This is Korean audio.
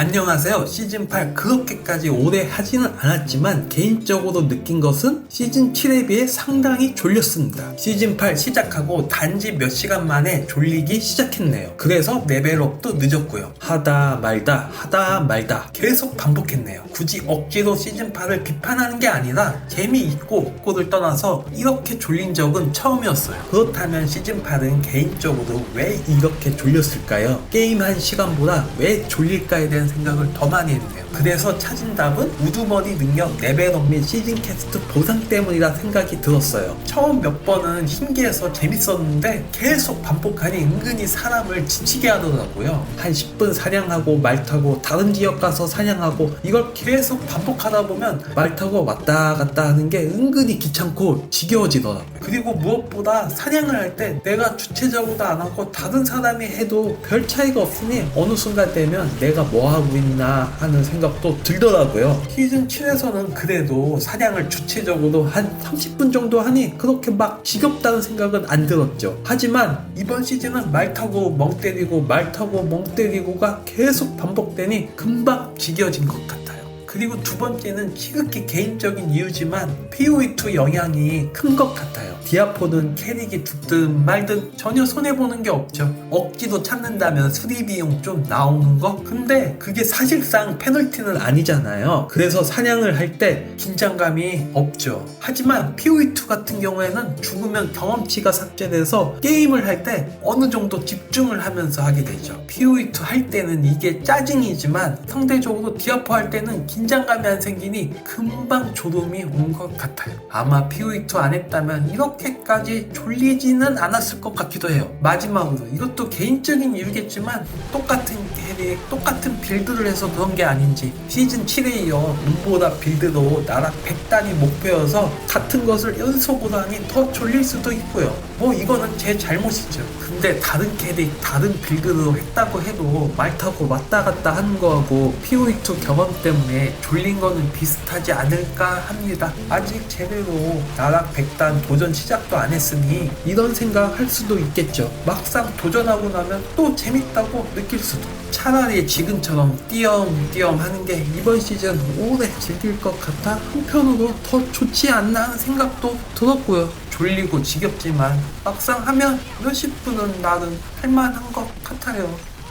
안녕하세요. 시즌8 그렇게까지 오래 하지는 않았지만 개인적으로 느낀 것은 시즌7에 비해 상당히 졸렸습니다. 시즌8 시작하고 단지 몇 시간 만에 졸리기 시작했네요. 그래서 레벨업도 늦었고요. 하다 말다 하다 말다 계속 반복했네요. 굳이 억지로 시즌8을 비판하는 게 아니라 재미있고 없고를 떠나서 이렇게 졸린 적은 처음이었어요. 그렇다면 시즌8은 개인적으로 왜 이렇게 졸렸을까요? 게임 한 시간보다 왜 졸릴까에 대한 생각을 더 많이 했네요. 그래서 찾은 답은 우두머리 능력 레벨업 및 시즌 캐스트 보상 때문이라 생각이 들었어요. 처음 몇 번은 신기해서 재밌었는데 계속 반복하니 은근히 사람을 지치게 하더라고요. 한 10분 사냥하고 말 타고 다른 지역 가서 사냥하고 이걸 계속 반복하다 보면 말 타고 왔다 갔다 하는 게 은근히 귀찮고 지겨워지더라고요. 그리고 무엇보다 사냥을 할 때 내가 주체적으로 안 하고 다른 사람이 해도 별 차이가 없으니 어느 순간 되면 내가 뭐 하고 있나 하는 생각도 들더라고요. 시즌 7에서는 그래도 사냥을 주체적으로 한 30분 정도 하니 그렇게 막 지겹다는 생각은 안 들었죠. 하지만 이번 시즌은 말 타고 멍 때리고 말 타고 멍 때리고가 계속 반복되니 금방 지겨워진 것 같아요. 그리고 두 번째는 지극히 개인적인 이유지만 POE2 영향이 큰 것 같아요. 디아포는 캐릭이 죽든 말든 전혀 손해보는 게 없죠. 억지로 찾는다면 수리 비용 좀 나오는 거? 근데 그게 사실상 페널티는 아니잖아요. 그래서 사냥을 할 때 긴장감이 없죠. 하지만 POE2 같은 경우에는 죽으면 경험치가 삭제돼서 게임을 할 때 어느 정도 집중을 하면서 하게 되죠. POE2 할 때는 이게 짜증이지만 상대적으로 디아포 할 때는 긴장 감이 안 생기니 금방 졸음이 온 것 같아요. 아마 POE2 안 했다면 이렇게까지 졸리지는 않았을 것 같기도 해요. 마지막으로 이것도 개인적인 이유겠지만 똑같은 캐릭, 똑같은 빌드를 해서 그런 게 아닌지 시즌 7에 이어 눈보다 빌드로 나락 100단이 목표여서 같은 것을 연속으로 하니 더 졸릴 수도 있고요. 뭐 이거는 제 잘못이죠. 근데 다른 캐릭, 다른 빌드로 했다고 해도 말 타고 왔다 갔다 하는 거하고 POE2 경험 때문에 졸린 거는 비슷하지 않을까 합니다. 아직 제대로 나락 100단 도전 시작도 안 했으니 이런 생각 할 수도 있겠죠. 막상 도전하고 나면 또 재밌다고 느낄 수도. 차라리 지금처럼 띄엄띄엄 하는 게 이번 시즌 오래 즐길 것 같아 한편으로 더 좋지 않나 하는 생각도 들었고요. 졸리고 지겹지만 막상 하면 몇십 분은 나는 할만한 것 같아요.